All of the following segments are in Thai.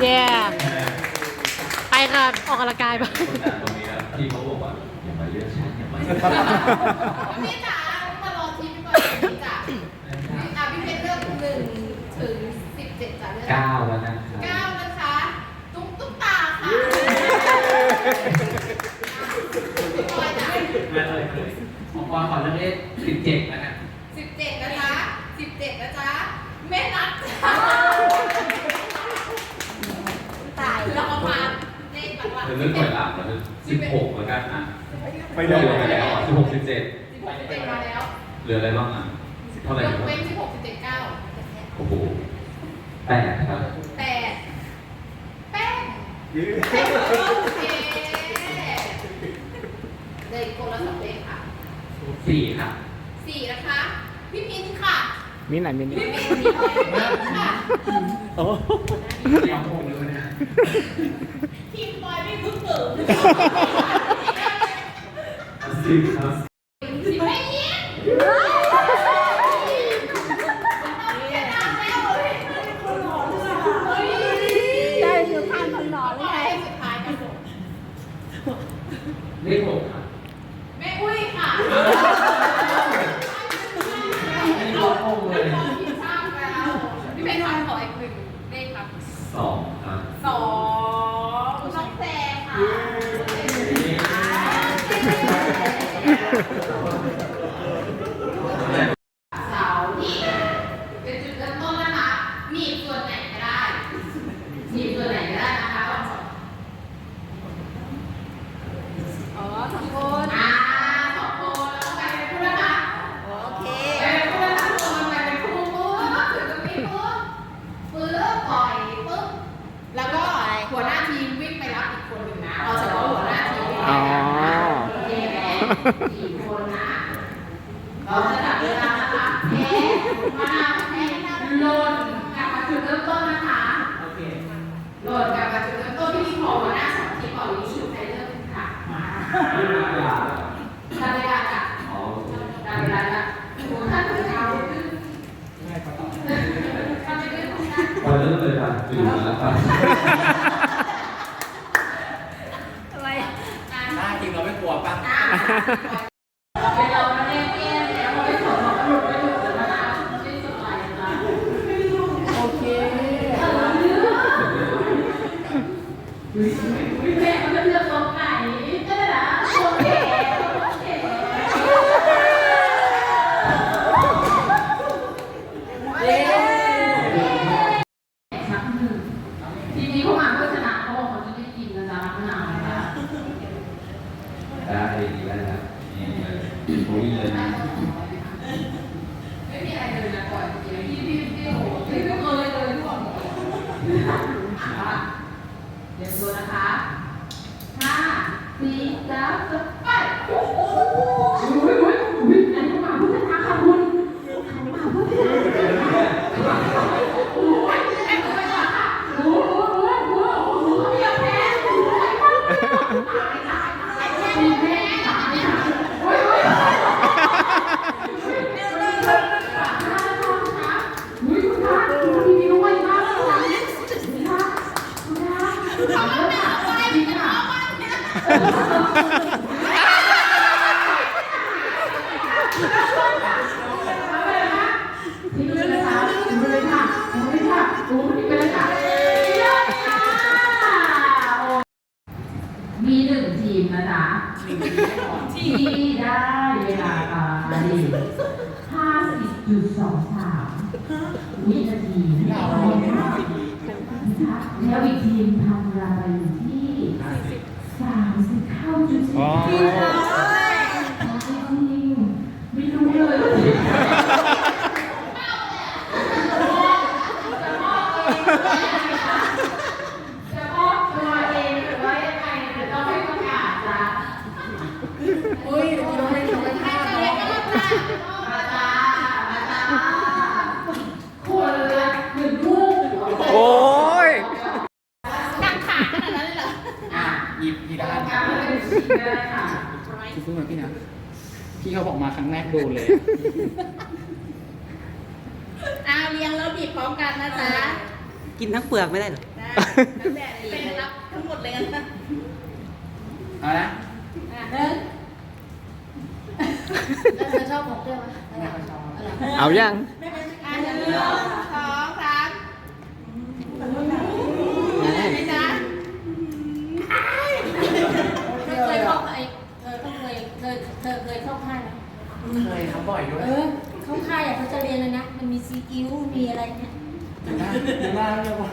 เย้ไปค่ะออกกำลังกายไปคนด่าตรงนี้อะพี่เขาบอกว่าอย่ามาเลือกฉันอย่ามาเลือกพี่จ๋ามารอทีมก่อนพี่จ๋าอะพี่เพชรเลือกหนึ่งถึงสิบเจ็ดจ๋าเลือกเก้าแล้วนะครับเก้านะคะ ตุ๊กตุ๊กตาค่ะพี่บอยจ๋าไม่เลยเลยผมว่าขอเลือกเลขสิบเจ็ดแล้วกันสิบเจ็ดนะจ๊ะสิบเจ็ดนะจ๊ะ แม่นัดจ้าตายแล้วเอามาเลขหลักเธอๆเลือกหน่วยหลักแล้วสิบหกแล้วกันอะไปเลยไปแล้วสิบหกสิบเจ็ดสิบหกสิบเจ็ดมาแล้วเหลืออะไรบ้างอะเท่าไหร่ยนะกเว้นสิบหกสิบเจ็ดเก้าโอ้โหแปดครับแปดแป้งยืดโอเคเลยคนละสองเลขค่ะสี่ครับสี่นะคะ พี่มินค่ะ มีไหนมีนี่พี่มินพี่มินค่ะโอ้เดี๋ยวผมเลยนะทีมบอยไม่พึ่งเกิด สิบครับ สิไม่ยิงได้คือผ่านคนหล่อเลยสุดท้ายกันหมด เลขหกครับ แม่อุ้ยค่ะ ไม่ลดหกเลย พี่ช่างแล้วพี่เป็นทางขออีกหนึ่ง เลขครับสองครับสองน้องแซค่ะเสานี่เป็นจุดเริ่มต้นนะคะหนีบส่วนไหนก็ได้หนีบส่วนไหนก็ได้นะคะลองสองอ๋อสองคนอ่าสองคนแล้วก็ไปเป็นคู่นะคะ โอเค ไปเป็นคู่นะคะทุกคนไปเป็นคู่ปุ๊บถึงตรงนี้ปุ๊บปุ๊บปล่อยปุ๊บแล้วก็หัวหน้าทีมวิ่งไปรับอีกคนหนึ่งนะเอาเฉพาะหัวหน้าทีมวิ่งไป อ๋อ รับโอเคไหมสี่คนนะ เราจะจับเวลานะคะแพ้มาแพ้โหลดกลับมาจุดเริ่ม ต้นนะคะโอเคโหลดกลับมาจุดเริ่มต้นที่พี่พอหัวหน้าสองทีมบอกวิชุใครเริ่มค่ะมาจับเวลาจ้ะอ๋อจับเวลาจ้ะโอ้โหท่านผู้ชายขึ้นทำไปเรื่อยๆนะพอเริ่มเลยครับอยู่แล้วครับอะไรหน้าจริงเราไม่กลัวป่ะ อะเดี๋ยวเรามาเล่นเกมแล้วเราไม่สนเราหลุดไปหลุดแล้วนะคะไม่สนอะไรนะโอเคเออเลือกวิเศษมันจะเลือกตรงไหนก็ได้นะโอเคโอเคเย้ชักหนึ่งทีนี้เขามาเพื่อชนะเขาบอกเขาจะไม่กินนะจ๊ะมะนาวนะคะ ได้ได้แล้วนี่เลย โอ้ยเลยนะ ไม่มีอะไรเลยนะก่อนเดี๋ยวพี่พี่พี่โอ้โหพี่ไม่เคยเลยทุกคนอะเดี๋ยวดูนะคะห้าสี่สามสองไปโอ้โหอุ้ยอุ้ยอุ้ยอันนี้มาพุทธทาค่ะคุณมาพุทธทาโอ้ยแอบไปก่อนค่ะโอ้โหโอ้โหโอ้โหเดี๋ยวแพ้โอ้โหตายตายตายพี่แพ้ตายโอ้ยโอ้ย อุ้ยคุณคะทีวีก็ไวมากเลยนะคุณคะคุณคะเขาไม่เอาไปไม่เอาไปทิ้งเลยนะคะทิ้งเลยค่ะทิ้งเลยค่ะโอ้ทิ้งไปเลยค่ะเยอะค่ะโอ้มีหนึ่งทีมนะจ๊ะที่ได้เวลาไปห้าสิบจุดสองสามวินาทีนะคะแล้วอีกทีมทำเวลาไปอยู่ที่สามสิบเท่าจุดสี่ อ๋อ จริงไม่รู้เลยว่าทีม จะมอบตัวเองหรือว่ายังไงหรือต้องให้ประกาศจ้ะอุ้ยเราไม่ทำไม่ให้ได้เนมาจ้ามาจ้ามาจ้าคนละหนึ่งลูกโอ้ยตั้งขาขนาดนั้นเลยเหรออะหยิบหยิบกรได้รมการไม่ได้ชี้ก็ได้ค่ะพี่พูดมาพี่นะพี่เขาบอกมาครั้งแรกโดนเลยอ่าเรียงแล้วบีบพร้อมกันนะจ๊ะ กินทั้งเปลือกไม่ได้เหรอได้แล้วแต่เป็นรับทั้งหมดเลยนะเอาละหนึ่งแล้วเธอชอบของเปรี้ยวไหมเอายังอะหนึ่งสองสามไม่นะเธอเคยเข้าไอเธอต้องเคยเธอเธอเคยเข้าค่ายไหม เคยครับบ่อยด้วย เออ เข้าค่ายอะเขาจะเรียนเลยนะ มันมีซีอิ๊วมีอะไรเนี่ย หน้าหน้าเรียกว่า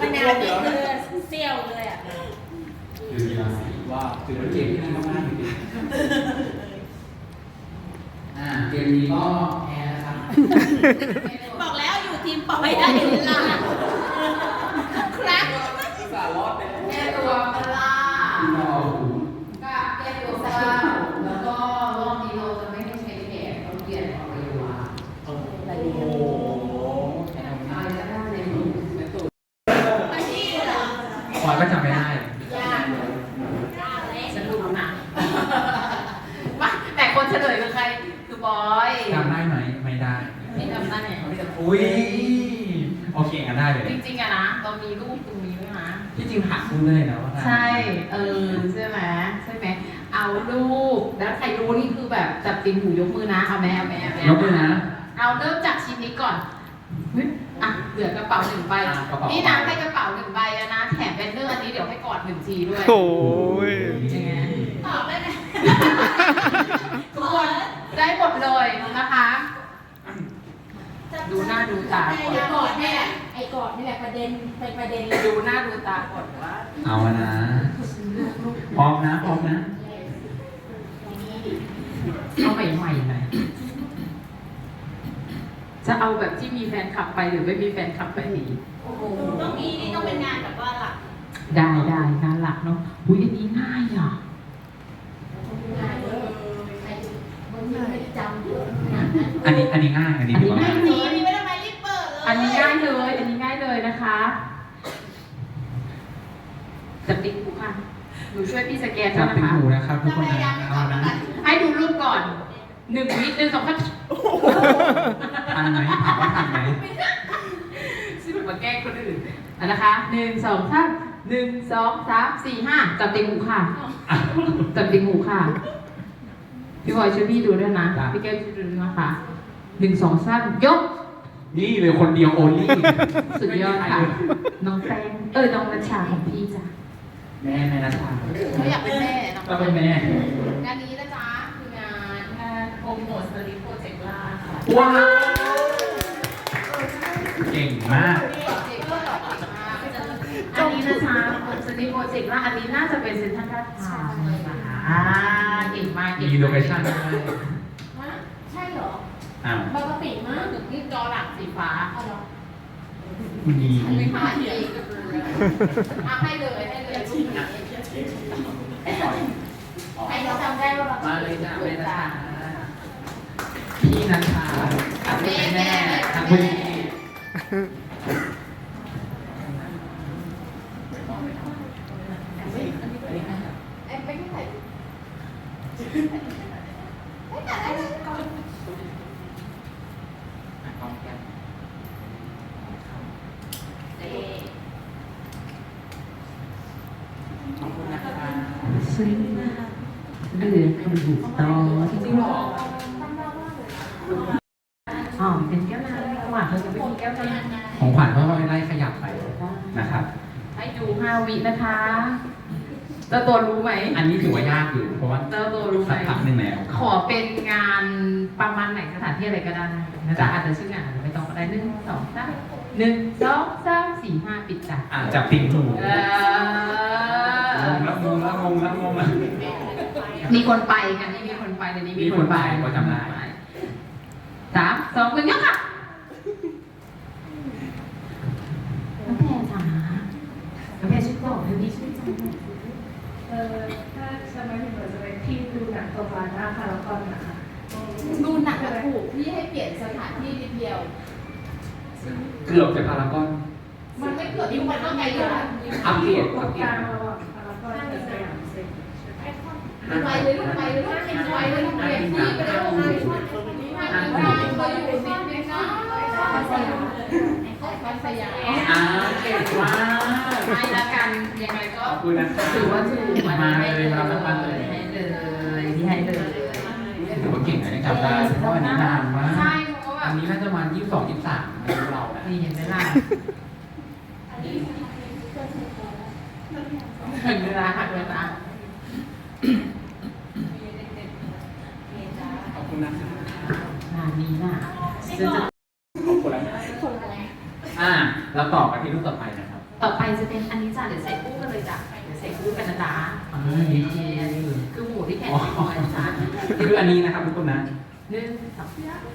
มันนานนี่คือเซี่ยวเลยอะคือกีฬาสีว้าวถือเป็นเกมที่ดีมากๆจริงๆอ่าเกมนี้ก็แพ้นะครับ บอกแล้วอยู่ทีมปอยได้เห็นล่ะครับ สารอดเลย แก้ตัวปลา ที่เราหู กับแก้ตัวเศร้าแล้วก็รอบนี้เราจะไม่ให้ใช้แขนเราเปลี่ยนอวัยวะ โอ้โหแอม อะไรก็ได้ในมือ ในตู้ อาชีพเหรอ คอย ก็จำไม่ได้ ยากยากเลยสนุกนะมาแต่คนเฉลยคือใคร คือบอยจำได้ไหม ไม่ได้ ไม่จำได้ไงอุ้ย โอเคงั้นได้เลย จริงๆอะนะเรามีรูปตรงนี้ด้วยนะ ที่จริงหักพูดเลยนะว่าได้ใช่ เออ ใช่ไหมใช่ไหม เอารูป แล้วใครรู้นี่คือแบบจับติงหูยกมือนะ เอาแม่เอาแม่เอาแม่ยกมือนะ เอาเริ่มจากชิ้นนี้ก่อนเฮ้ยอะ เหลือกระเป๋าหนึ่งใบ อะกระเป๋า นี่นะให้กระเป๋าหนึ่งใบอะนะแถมแบนเนอร์อันนี้เดี๋ยวให้กอดหนึ่งทีด้วย โอ้ยยังไงตอบได้ไหมทุกคนได้หมดเลยนะคะ ดูหน้าดูตา ไอ้กอดนี่แหละไอ้กอดนี่แหละประเด็นเป็นประเด็นเลยดูหน้าดูตาก่อนว่าเอาอะนะ พร้อมนะ พร้อมนะ เอาใหม่ๆหน่อย จะเอาแบบที่มีแฟนคลับไปหรือไม่มีแฟนคลับไปดีโอ้โหต้องมีนี่ต้องเป็นงานแบบว่าหลัก ได้ได้งานหลักเนาะอุ้ยอันนี้ง่ายอะงานเลยใครบางทีไม่ได้จำเยอะนะอันนี้อันนี้ง่ายอันนี้อันถืนี้อว่าง่ายง่ายเลยอันนี้ไม่ได้มารีบเปิดเลยอันนี้ง่ายเลย อันนี้ง่ายเลยนะคะจับติ๊กหูค่ะหนูช่วยพี่สแกนจัด้บวยติดนะคะหูนะครับทุกคนพยายามนะไม่เอาตอบนะกันให้ดูรูปก่อน หนึ่งวิหนึ่งสองพันทันไหมถามว่าทันไหมสนุกมาแกล้งคนอื่นอะนะคะหนึ่งสองสามหนึ่งสองสามสี่ห้าจับติงหูค่ะอะจับติงหูค่ะ พี่บอยช่วยพี่ดูด้วยนะ พี่แก้วช่วยดูด้วยนะคะหนึ่งสองสามยก นี่เลยคนเดียวโอลี่สุดยอดค่ะ น้องแตงเออน้องนัชชาของพี่จ้ะแม่แม่นะชาเขาอยากเป็นแม่น้องก็เป็นแม่งานนี้ ว้าวเก่งมาก อันนี้นะจ๊ะสลิปโปรเจกต์ล่าอันนี้น่าจะเป็นเซ็นทรัลลาดพร้าวนะคะอ่าเก่งมากเก่งมีมากโลเคชั่นด้วยฮะใช่เหรออ้าวปกติมากนี่จอหลักสีฟ้าเอาเหรอมีไม่ผ่านเองก็คืออะให้เลยให้เลยรูปนี้ให้เราจำได้ว่าเรามาเลยจ้าแม่นะชา พี่นันชาทำให้แม่ทำให้พี่ เอ้ยไม่ได้ใส่ พร้อมกัน เอ๊ะ ขอบคุณนะครับ ซึ่งเดือนคือบุกตอจริงหรออ๋อเป็นแก้วน้ำหวานเธอจะไม่มีแก้วน้ำ ของขวัญก็ไล่ขยับไปนะครับ ให้ดูห้าวินะคะเจ้าตัวรู้ไหมอันนี้ถือว่ายากอยู่เพราะว่าเจ้าตัวรู้ไหมสักพักหนึ่งแล้ว ขอเป็นงานประมาณไหนสถานที่อะไรก็ได้นะจ๊ะอาจจะชื่องานอาจจะไม่ต้องก็ได้หนึ่งสองสามหนึ่งสองสามสี่ห้าปิดจ้ะอ่าจับติ่งหูเองงแล้วงงแล้วงงแล้วงงแล้วมีคนไปกันนี่มีคนไปในนี้มีมีคคนนไปไปก็จำได้สามสองหนึ่งยกค่ะน้องแพรจ๋าน้ องแพรช่วยบอกให้พี่ช่วยจังเออถ้าสมัยหนูจะเป็นที่ดูหนังโซฟาหน้าพารากอนนะคะดูหนังกระถูกพี่ให้เปลี่ยนสถานที่นิดเดียว เกือบจะพารากอนมันไม่เกิดที่มันต้องไกลอยู่แล้วอัปเกรดตรอัปงเกกรลาดงระหว่างพารากอนกับสยามเซ็นไปเลยลูกไปเลยลูกไปเลยลูกเปลี่ยนที่ไปเลยลูกไปเลยลูกไปอยู่นิดนึงนะไป วัดสยามอ่าเก่งมากให้ละกันยังไงก็ขอบคุณนะคะถือว่าถูกมาเลยมาแล้วมาเลยให้เลยที่ให้เลยถือว่าเก่งนะเนี่ยจำได้เพราะอันนี้นานมากใช่เพราะว่าแบอับนนี้น่าจะประมาณยี่สิบสองยี่สิบสามอายุเรานะนี่เห็นไหมล่ะถึงเวลาหักเลยนะขอบคุณนะคะงานนี้น่ะจะจะขอบคุณแล้ว อ่าเราต่อกันที่รูปต่อไปนะครับต่อไปจะเป็นอันนี้จ้ะเดี๋ยวใส่คู่กันเลยจ้ะเดี๋ยวใส่คู่กันนะจ๊ะอ่านี่คือคือหมูที่แข็งอ๋อคอยจ้ะคืออันนี้นะครับทุกคนนะหนึ่งสอง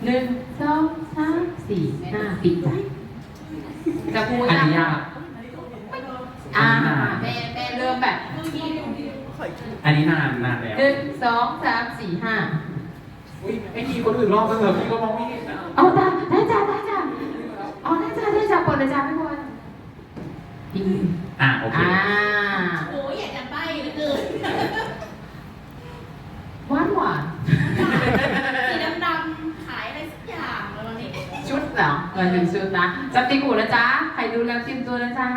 หนึ่งสองสามสี่ห้าปิดจ้ะจะพูดอันจ้ะนี้ยากอ่าแม่แม่เริ่มแบบอันนี้นานนานแล้วหนึ่งสองสามสี่ห้าอุ้ยไอ้ทีคนอื่นรอบก็เถอะพี่ก็มองไม่เห็นนะเอาจ้ะได้จ้ะได้จ้ะ เอาได้จ้ะได้จ้ะกดเลยจ้ะพี่บอลอีกอ่าโอเค อ่าโอ้ยอยากจะใบ้เหลือเกินหวานหวานสีดำๆขายอะไรสักอย่างแล้ววันนี้ชุดเหรอเออหนึ่งชุดนะจับตีหูนะจ๊ะใครดูแล้วเตรียมตัวนะจ๊ะ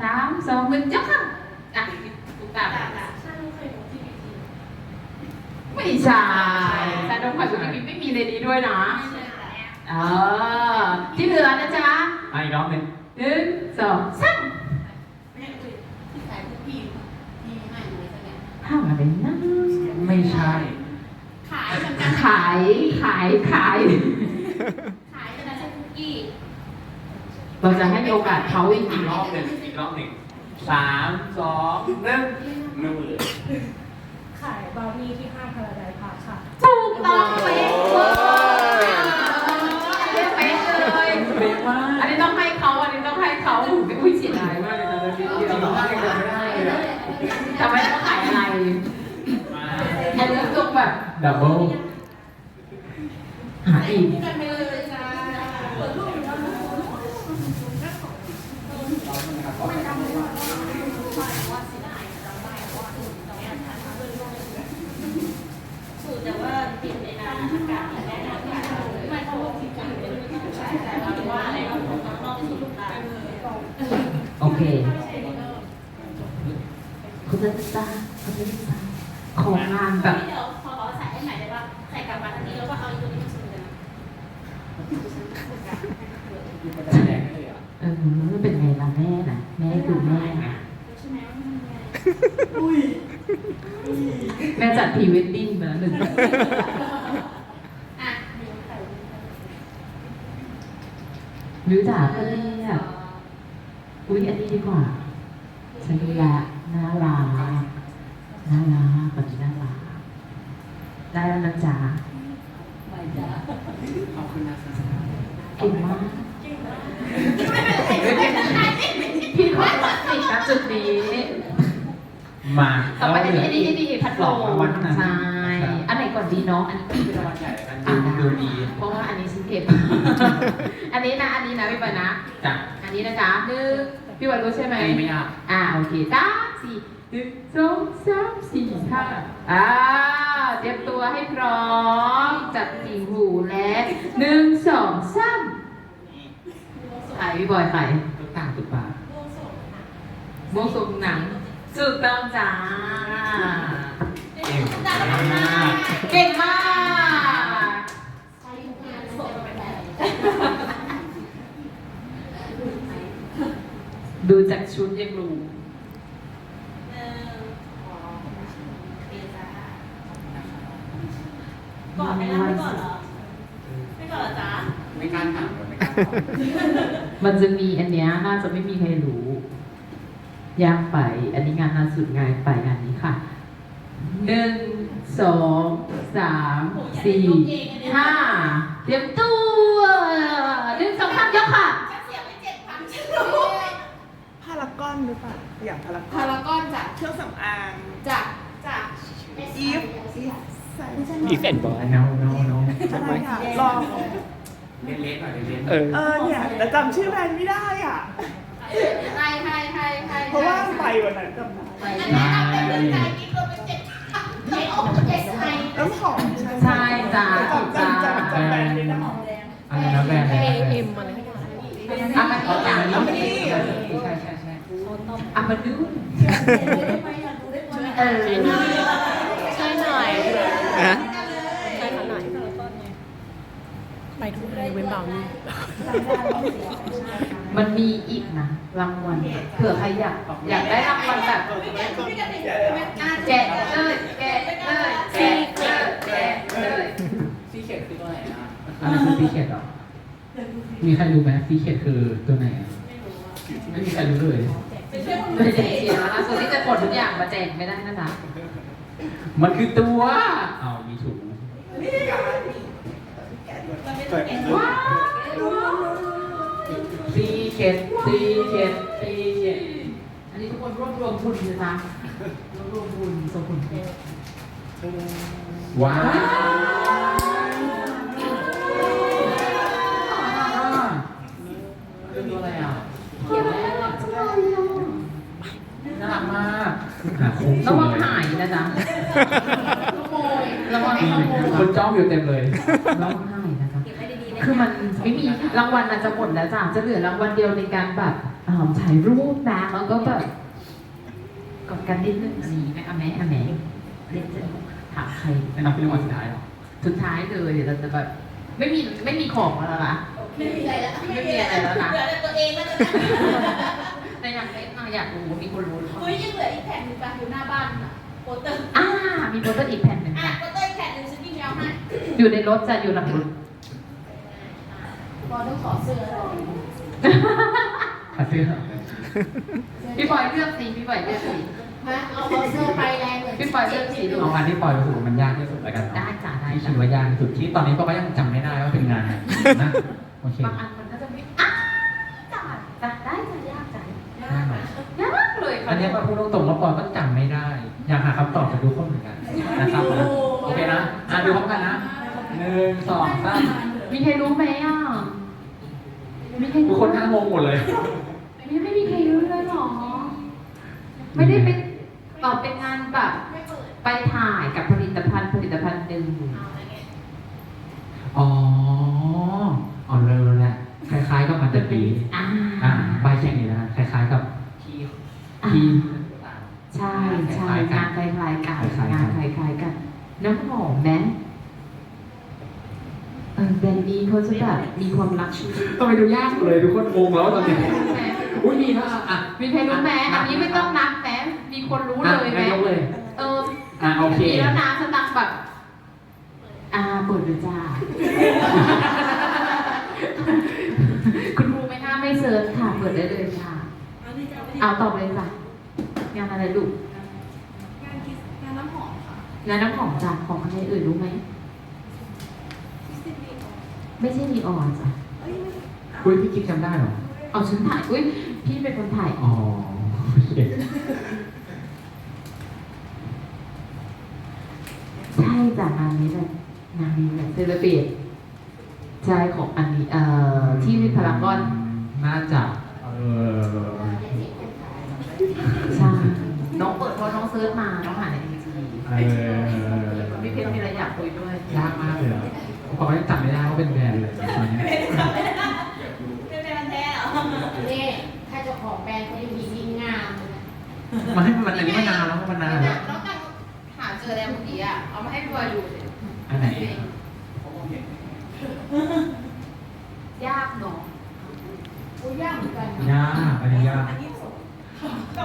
สามสองหนึ่งยกค่ะอะตุ๊กตาจ้าจ้าใช่เคยดูที่บีทีไม่ใช่แต่ดงขวัญชุดนี้ไม่มีในนี้ด้วยนะไม่ใช่ค่ะเออที่เหลือนะจ๊ะอะอีกรอบหนึ่งหนึ่งสองสามไม่ใช่คุยที่ขายคุกกี้ที่ให้ดูสักอย่างห้ามอะไรนะไม่ใช่ ขายเหมือนกันขาย ขาย ขาย ขายแต่ไม่ใช่คุกกี้เราจะให้โอกาสเขาอีกอีกรอบหนึ่งอีกรอบหนึ่งสามสองหนึ่งนู่นเลยขายบราวนี่ที่ห้างพาราไดซ์พาร์คค่ะ ถูกต้องเป๊ะ เขาอันนี้ต้องให้เขาอุ้ยเสียดายมากเลยนะเดียวจำได้จำไม่ได้เลยอะทำไมต้องขายอะไรมาอันนี้ตรงแบบดับเบิลหาอีก กันไปเลยจ้าเปิดรูปอยู่แล้ว สูตรแต่ว่าติดในน้ำอากาศแน่นอนไม่เขาลงที่กันเลยใช่แต่ว่าอะไรก็ของนอกที่สุดลูกตา โอ เคคุณจะตาคุณจะตาของงานแบบเดี๋ยวพอใส่ให้ใหม่ได้ป่ะใส่กลับมาทันทีแล้วก็เอาตัวนี้มาสูตรกันแสดงให้เลยอะเออเป็นไงล่ะแม่น่ะ แม่คือแม่น่ะใช่ไหมว่ามันไงแม่จัดพรีเวดดิ้งมาแล้วหนึ่งอะเดี๋ยวใส่รู้จักก็เนี่ยอุ้ยอันนี้ ดีกว่า ฉันดูแลน่ารักน่ารักแบบนี้น่ารักได้แล้วนะจ๊ะ ขอบคุณนะคะ เก่งมากพี่ขอตัดสินณจุดนี้ มา ต่อไปอันนี้อันนี้อันนี้พัดล สอง ม รางวัลเท่านั้น ใช่ อันไหนก่อนดีเนาะ อันนี้ เป็นรางวัลใหญ่กันดูดูดี เพราะว่าอันนี้ฉันเก็บ อันนี้นะ อันนี้นะพี่บอยนะ จ้ะอันนี้นะจ๊ะหนึ่งพี่บอยรู้ใช่ไหมอันนี้ไม่ยากอ่าโอเคสามสี่หนึ่งสองสามสี่ห้าอ่าเตรียมตัวให้พร้อม จับสีหูและหนึ่งสองสามใครพี่บอยใครตุ๊กตาตุ๊กตาวงสงหนังสุดต้องจ้าเก่งมาก เก่งมาก ใช้ทุกงานส ดูจากชุดยังรู้หนึ่งสองเอจ้าก่อนไหมล่ะไม่ก่อนเหรอไม่ก่อนเหรอจ๊ะไม่กล้าถามเลยไม่กล้าตอบมันจะมีอันเนี้ยน่าจะไม่มีใครรู้ยากไป อันนี้งานล่าสุดงานไปงานนี้ค่ะหนึ่งสองสามสี่ห้าเตรียมตัวหนึ่งสองสามยกค่ะ ฉันเสียไปเจ็ดพันฉันรู้ พาราก อนหรือเปล่าอย่างพารากอพานรากอนจ้ะเครื่องสำอางจ้ะจ้ะอีฟอีฟใส่อีเฟนบอยโนโนโนอะไรอะลองเล่นเล่นหน่อยเล่นเล่นเออ เออเนี่ยแต่จำชื่อแบรนด์ไม่ได้อะให้ให้ให้ให้เพราะว่าไปวันนั้นจำได้อันนี้เอาไปเดินใจกินตัวเป็นเจ็ดพันเจ็ดอกเจ็ดไทยน้ำหอมใช่ใช่จ้า จำจำจำจำแบรนด์ไม่ได้ อะไรนะแบรนด์อะไรนะแบรนด์เอ็มอะไรเอะมันอีกอย่างนี้ใช่ใช่ใช่อะมันดูเออช่วยหน่อยฮะช่วยเขาหน่อยไปทุกเลยเว้นเบานี่มันมีอีกนะรางวัลเผื่อใครอยากอยากได้รางวัลแบบแกะเลยแกะเลยแกะเลยแกะเลยซีเข็ดคือตัวไหนนะอันนั้นคือซีเคดเหรอมีใครรู้ไหมซีเคดคือตัวไหนไม่มีใครรู้เลย ไม่ได้เสียแล้วนะส่วนที่จะกดทุกอย่างมาแจกไม่ได้นะจ๊ะมันคือตัวอ้าวมีถุงว้าวซีเคดซีเคดซีเคดอันนี้ทุกคนรวบรวมทุนนะจ๊ะรวบรวมทุนสมผลเพชรว้าวเป็นตัวอะไรอะเขียนแล้วน่ารักมากหาโค้งระสูงวังเลยหายนะจ๊ะระวังมีขโมยคนจ้องอยู่เต็มเลยระวังหายนะจ๊ะคือมันไม่มีรางวัลมันจะหมดแล้วจ้ะจะเหลือรางวัลเดียวในการแบบเอ่อถ่ายรูปนะแล้วก็แบบกอดกันนิดนึงอันนี้ไหมอะแม่อะแม่เล่นจะถามใครเป็นนักเป็นรางวัลสุดท้ายเหรอสุดท้ายเลยเดี๋ยวเราจะแบบไม่มีไม่มีของแล้วนะไม่มีอะไรแล้วไม่มีอะไรแล้วนะ เหลือแต่ตัวเองแล้วนะแต่อยากเล่นอะอยากรู้มีคนรู้หรือเปล่าเฮ้ยยังเหลืออีกแผ่นหนึงป่ะอยู่หน้าบ้านน่ะโปสเตอร์อ่า มีโปสเตอร์อีกแผ่นหนึ่งอะค่ะโปสเตอร์อีกแผ่นหนึงฉันยิ่งยาวให้อยู่ในรถจะอยู่หลังรถบอลต้องขอเสื้อเลยขาเสื้อพี่ปอยเลือกสีพี่ปอยเลือกสีมาเอาขอเสื้อไปแรงเลยพี่ปอยเลือกสีดูเอาอันที่ปล่อยรู้สึกว่ามันยากที่สุดแล้วกันได้จ้ะได้ที่จ้ะคิดว่ายากที่สุดที่ตอนนี้ปอก็ยังจำไม่ได้ว่าเป็นงานไหนนะโอเคบางอันมันก็จะไม่อะจ้ะจ้ะได้จ้ะยากจ้ะได้ไหม ยากเลยอันนี้มาพูดตรงๆว่าปอก็จำไม่ได้ อยากหาคำตอบจากทุกคนเหมือนกันนะครับนะโอเคนะอะดูพร้อมกันนะหนึ่งสองสามมีใครรู้ไหมอะมีใครทุกรู้คนนั่งงงหมดเลย ไม่ไม่มีใครรู้เลยเหรอ ไม่ได้เป็นตอบเป็นงานแบบ ไม่เปิด ไปถ่ายกับผลิตภัณฑ์ผลิตภัณฑ์หนึ่ง เอาอะไรเงี้ย อ๋ออ๋อเร็วแหละคล้ายๆกับมันจะดี อ่า อ่าใบแข่งนี้นะคล้ายๆกับที่ที่ ใช่ใช่งานคล้ายๆกัน คล้ายๆกัน งานคล้ายๆกันน้ำหอมนะเออแบรนด์นี้เขาจะแบบ มีความรักชีวิตต้องไปดูยากเลยทุกคนงงแล้วตอนนี้อุ้ยมีนะอะมีใครรู้ไหมอันนี้ไม่ต้องนับแม้มีคนรู้เลยไหมอะงั้นยกเลยเอออะโอเคมีแล้วนะสตังค์แบบอ่าเปิดเลยจ้าคุณครูไม่ห้ามไม่เซิร์ชค่ะ เปิดได้เลยค่ะเอาตอบเลยจ้ะงานอะไรลูกงานคิสงานน้ำหอมค่ะงานน้ำหอมจ้ะของใครเอ่ยรู้ไหมคิสตินีออน ไม่ใช่มีออจ้ะเอ้ยไม่อุ้ยพี่คิดจำได้เหรอ เอาฉันถ่ายอุ้ยพี่เป็นคนถ่ายอ๋อโอเคใช่จ้ะงานนี้เลยงานนี้เลยเซเลบรตใช่ของอันนี้เอ่อที่พารากอนน่าจะเออใช่น้องเปิดเพราะน้องเซิร์ชมาน้องหาในดีจีเออพี่เพชรมีอะไรอยากคุยด้วยยากมากเลยเหรอ ปอก็ยังจำไม่ได้ว่าเป็นแบรนด์เลยตอนนี้ เป็นแบรนด์แท้เหรอนี่ถ้าเจ้าของแบรนด์เขายังมียิ่งงามเลยนะมันให้มันอันนี้มานานแล้วมันนานแล้วน้องตังหาเจอแล้วเมื่อกี้อะ เอามาให้พี่บอยดูเลยอันไหนยากเนาะโอ้ยากเหมือนกันนะยากอันนี้ยาก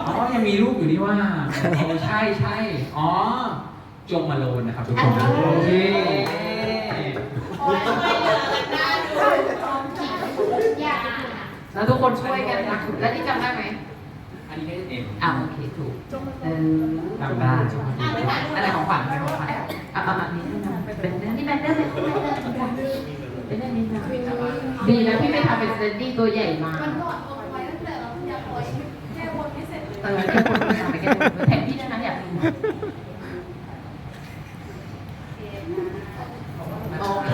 อ๋อยังมีรูปอยู่นี่ว่าโอ้ใช่ใช่อ๋อจงมาโลนนะครับทุกคนโอเค แล้วทุกคนช่วยกันนะแล้วนี่จำได้ไหมอันนี้ให้เอ็มอ่าโอเคถูกเออจำได้อะไรของขวัญอะไรของขวัญอะเอาแบบนี้ให้นะเป็นเรื่องนี่แบนเดอร์เป็นเรื่องเป็นเรื่องนี้นะดีนะพี่ไม่ทำเป็นเซนดี้ตัวใหญ่มามันก่อนเอาไว้ตั้งแต่เราอยากปล่อยแค่วนไม่เสร็จเลยเออแค่คนทำไปแค่คนแถมพี่นะคะอยากดูโอ เค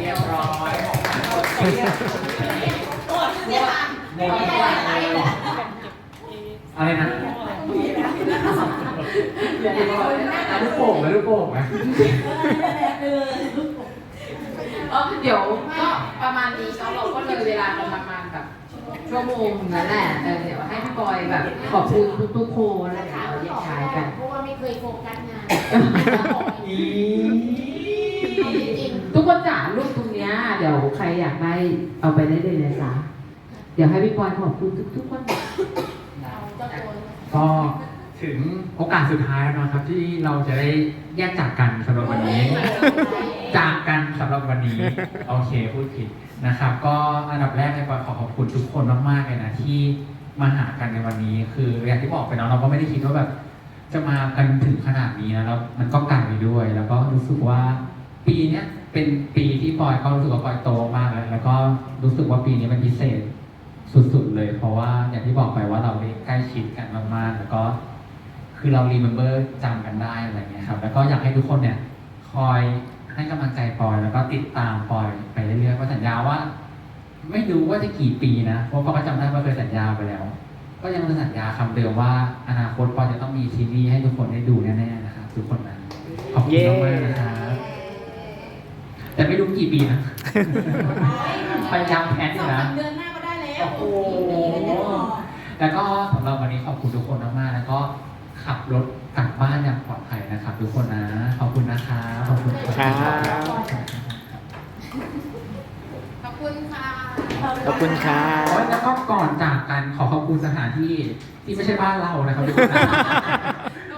เรียบร้อยโอ้ยเนี่ยค่ะงงอะไรนะลูกโป่งไหมลูกโป่งไหมเออเดี๋ยวก็ประมาณนี้เนาะเราก็เลยเวลากันประมาณแบบชั่วโมงนั่นแหละแต่เดี๋ยวให้พี่บอยแบบขอบคุณทุกๆคนแล้วเดี๋ยวเราแยกย้ายกัน เพราะว่าไม่เคยโฟกัสงานอี ทุกคนจ๋ารูปตรงเนี้ยเดี๋ยวใครอยากได้เอาไปได้เลยนะจ๊ะเดี๋ยวให้พี่บอยขอบคุณทุกๆคนก็ถึงโอกาสสุดท้ายแล้วนะครับ ที่เราจะได้แยกจากกันสำหรับวันนี้ จากกันสำหรับวันนี้ โอเคพูดผิดนะครับ ก็อันดับแรกเลยปอยขอขอบคุณทุกคนมากๆเลยนะที่มาหากันในวันนี้ คืออย่างที่บอกไปเนาะเราก็ไม่ได้คิดว่าแบบ จะมากันถึงขนาดนี้นะแล้วมันก็ไกลด้วย แล้วก็รู้สึกว่าปีเนี้ยเป็นปีที่ปอยก็รู้สึกว่าปอยโตมากแล้วแล้วก็รู้สึกว่าปีนี้มันพิเศษสุดๆเลย เพราะว่าอย่างที่บอกไปว่าเราได้ใกล้ชิดกันมากๆ แล้วก็ คือเรารีเมมเบอร์จำกันได้อะไรเงี้ยครับ แล้วก็อยากให้ทุกคนเนี่ย คอยให้กำลังใจปอย แล้วก็ติดตามปอยไปเรื่อยๆเพราะสัญญาว่า ไม่รู้ว่าจะกี่ปีนะเพราะปอยก็จำได้ว่าเคยสัญญาไปแล้ว ก็ยังเป็นสัญญาคำเดิมว่า อนาคตปอยจะต้องมีซีรีส์ให้ทุกคนได้ดูแน่ๆนะครับทุกคนนะขอบคุณมากๆนะครับแต่ไม่รู้กี่ปีนะพยายามแพลนอยู่นะเดือนหน้าก็ได้แล้วโอ้โหแล้วก็สำหรับวันนี้ขอบคุณทุกคนมากๆแล้วก็ขับรถกลับบ้านอย่างปลอดภัยนะครับ ทุกคนนะ ขอบคุณนะคะขอบคุณครับขอบ คุณค่ะขอบคุณครัโอ้ยบแล้วก็ก่อนจากกันขอขอบคุณสถานที่ที่ไม่ใช่บ้านเรานะครับทุกคนนะ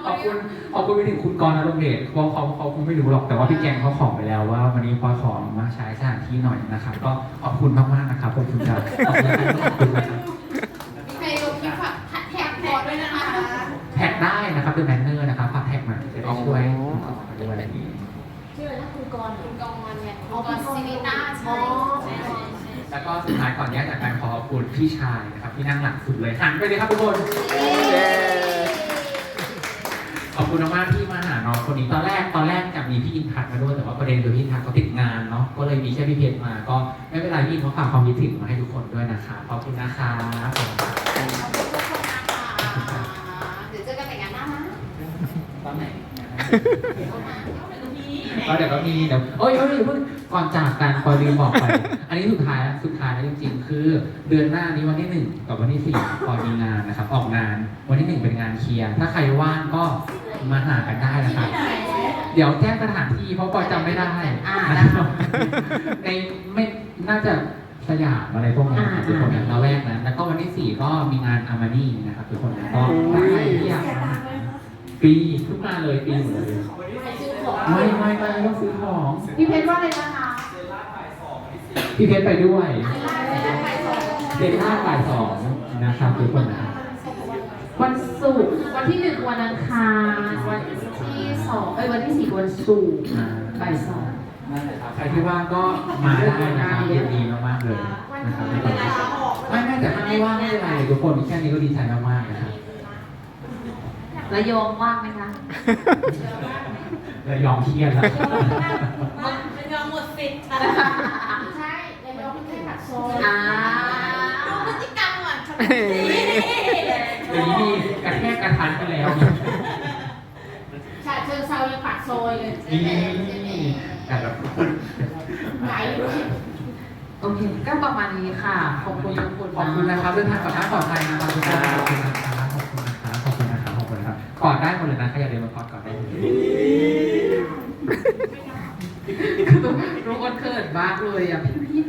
ขอบคุณขอบคุณไปถึงคุณกรณ์อารมณ์เดชเขาเขาเขาคงไม่รู้หรอกแต่ว่าพี่แกงเขาขอไปแล้วว่า วันนี้พอขอมาใช้สถานที่หน่อยนะครับ ก็ขอบคุณมากๆนะครับขอบคุณครับขอบคุณนะครับขอบคุณนะครับมีใครลงคลิปฝากแท็กพอร์ดด้วยนะคะแท็กได้นะครับเป็นแบนเนอร์นะครับฝากแท็กมาจะได้ช่วยคุณกรณ์ด้วยชื่ออะไรนะคุณกรณ์คุณกรณ์เนี่ยคุณกรณ์ซินิต้าใช่ใช่ใช่ใช่แล้ว ก็สุดท้ายก่อนแยกจากกันขอขอบคุณพี่ชายนะครับที่นั่งหลังสุดเลยหันไปเลยครับทุกคนเย้ขอบคุณมากๆที่มาหาน้องคนนี้ตอนแรกตอนแรกจะมีพี่อินทัศน์มาด้วยแต่ว่าประเด็นคือพี่อินทัศน์เขาติดงานเนาะก็เลยมีแค่พี่เพชรมาก็ไม่เป็นไรพี่อินเขาฝากความคิดถึงมาให้ทุกคนด้วยนะคะขอบคุณนะคะขอบคุณครับขอบคุณทุกคนนะคะเดี๋ยวเจอกันแต่งงานหน้านะตอนไหนเอามาเอาเดี๋ยวนี้ก็เดี๋ยวก็มีเดี๋ยวโอ้ยเอ้ยเพิ่งก่อนจากกันพอลืมบอกไป อันนี้สุดท้ายแล้วสุด เดือนหน้านี้วันที่หนึ่งกับวันที่สี่พอมีงานนะครับ ออกงานวันที่หนึ่งเป็นงานเคลียร์ถ้าใครว่างก็มาหากันได้นะครับ เดี๋ยวแจ้งสถานที่เพราะปอยจำไม่ได้อ่านะครับในไม่น่าจะสยามอะไรพวกนี้นะครับทุกคนนะละแวกนั้นแล้วก็วันที่สี่ก็มีงานอามานี่นะครับทุกคนนะก็ถ้าใครที่อยากมาปีทุกงานเลยปีหมดเลยใครซื้อของไม่ไม่ไม่ต้องซื้อของ พี่เพชรว่าอะไรนะคะพี่เพชรไปด้วยเดือนหน้าบ่ายสอง เด็กห้าบ่ายสองนะครับทุกคนนะวันศุกร์วันที่หนึ่งวันอังคารวันที่สองเอ้ยวันที่สี่วันศุกร์บ่ายสองนั่นแหละครับใครที่ว่างก็มาได้นะครับยินดีมากๆเลยนะครับทุกคนไม่ไม่แต่ถ้าไม่ว่างไม่เป็นไรทุกคนแค่นี้ก็ดีใจมากๆนะครับระยองว่างไหมคะเลยยอมเครียดแล้วมันยอมหมดสิทธิ์ใช่แล้วเราเพิ่งแค่ผัดโซน เดี๋ยวนี้มีกระแทกกระทันกันแล้วชาเชิงเซายังปากซอยเลยนี่แต่ละคนไหนอยู่โอเค ก็ประมาณนี้ค่ะ ขอบคุณทุกคนขอบคุณนะครับเดินทางกลับบ้านปลอดภัยนะครับทุกคนขอบคุณนะครับขอบคุณนะครับขอบคุณนะครับขอบคุณนะครับกอดได้หมดเลยนะใครอยากเดินมากอดกอดได้หมดเลยคือทุกคนเขินมากเลยอะพี่